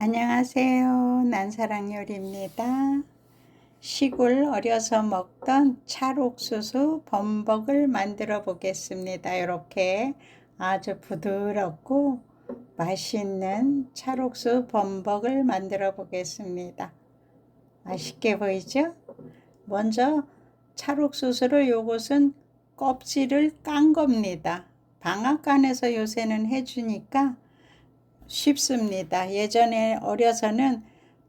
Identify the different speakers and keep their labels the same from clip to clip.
Speaker 1: 안녕하세요. 난사랑요리입니다. 시골 어려서 먹던 찰옥수수 범벅을 만들어 보겠습니다. 이렇게 아주 부드럽고 맛있는 찰옥수 범벅을 만들어 보겠습니다. 맛있게 보이죠? 먼저 찰옥수수를 요것은 껍질을 깐 겁니다. 방앗간에서 요새는 해주니까 쉽습니다. 예전에 어려서는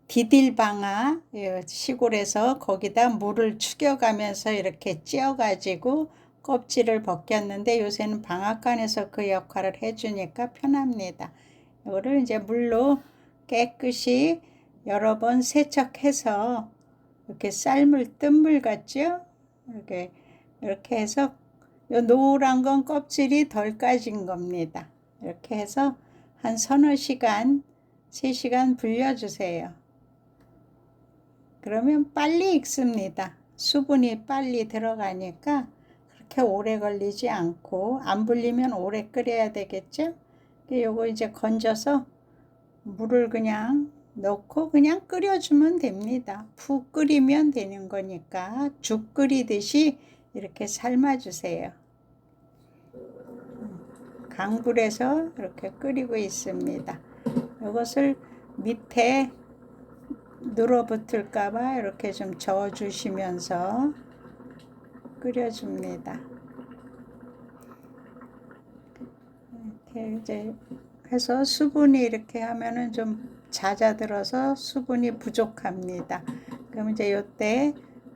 Speaker 1: 디딜방아 예, 시골에서 거기다 물을 축여가면서 이렇게 찧어가지고 껍질을 벗겼는데 요새는 방앗간에서 그 역할을 해주니까 편합니다. 이거를 이제 물로 깨끗이 여러 번 세척해서 이렇게 쌀물 뜬물 같죠? 이렇게 이렇게 해서 요 노란 건 껍질이 덜 까진 겁니다. 이렇게 해서 한 서너 시간, 3시간 불려주세요. 그러면 빨리 익습니다. 수분이 빨리 들어가니까 그렇게 오래 걸리지 않고 안 불리면 오래 끓여야 되겠죠? 요거 이제 건져서 물을 그냥 넣고 그냥 끓여주면 됩니다. 푹 끓이면 되는 거니까 죽 끓이듯이 이렇게 삶아주세요. 강불에서 이렇게 끓이고 있습니다. 이것을 밑에 눌어붙을까봐 이렇게 좀 저어주시면서 끓여줍니다. 이렇게 이제 해서 수분이 이렇게 하면은 좀 잦아들어서 수분이 부족합니다. 그럼 이제 이때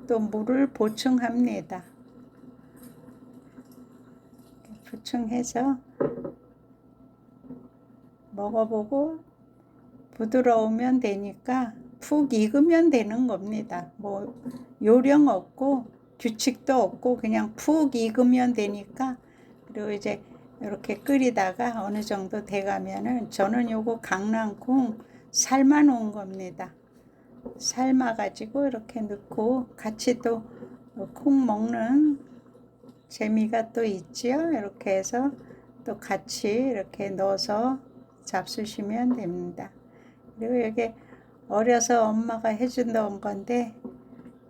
Speaker 1: 또 물을 보충합니다. 보충해서 먹어보고 부드러우면 되니까 푹 익으면 되는 겁니다. 뭐 요령 없고 규칙도 없고 그냥 푹 익으면 되니까 그리고 이제 이렇게 끓이다가 어느 정도 돼가면은 저는 요거 강낭콩 삶아 놓은 겁니다. 삶아 가지고 이렇게 넣고 같이 또 콩 먹는 재미가 또 있지요. 이렇게 해서 또 같이 이렇게 넣어서 잡수시면 됩니다. 그리고 이게 어려서 엄마가 해준던 건데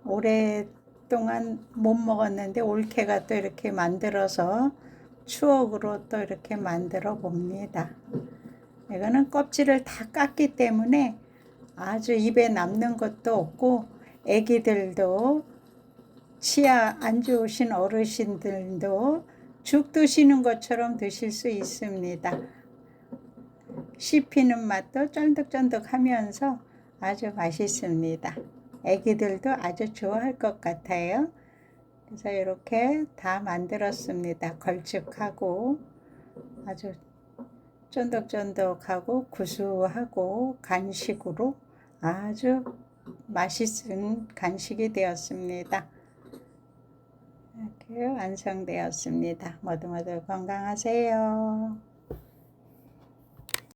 Speaker 1: 오랫동안 못 먹었는데 올케가 또 이렇게 만들어서 추억으로 또 이렇게 만들어 봅니다. 이거는 껍질을 다 깠기 때문에 아주 입에 남는 것도 없고 애기들도 치아 안 좋으신 어르신들도 죽 드시는 것처럼 드실 수 있습니다. 씹히는 맛도 쫀득쫀득 하면서 아주 맛있습니다. 애기들도 아주 좋아할 것 같아요. 그래서 이렇게 다 만들었습니다. 걸쭉하고 아주 쫀득쫀득하고 구수하고 간식으로 아주 맛있은 간식이 되었습니다. 이렇게 완성되었습니다. 모두 모두 건강하세요.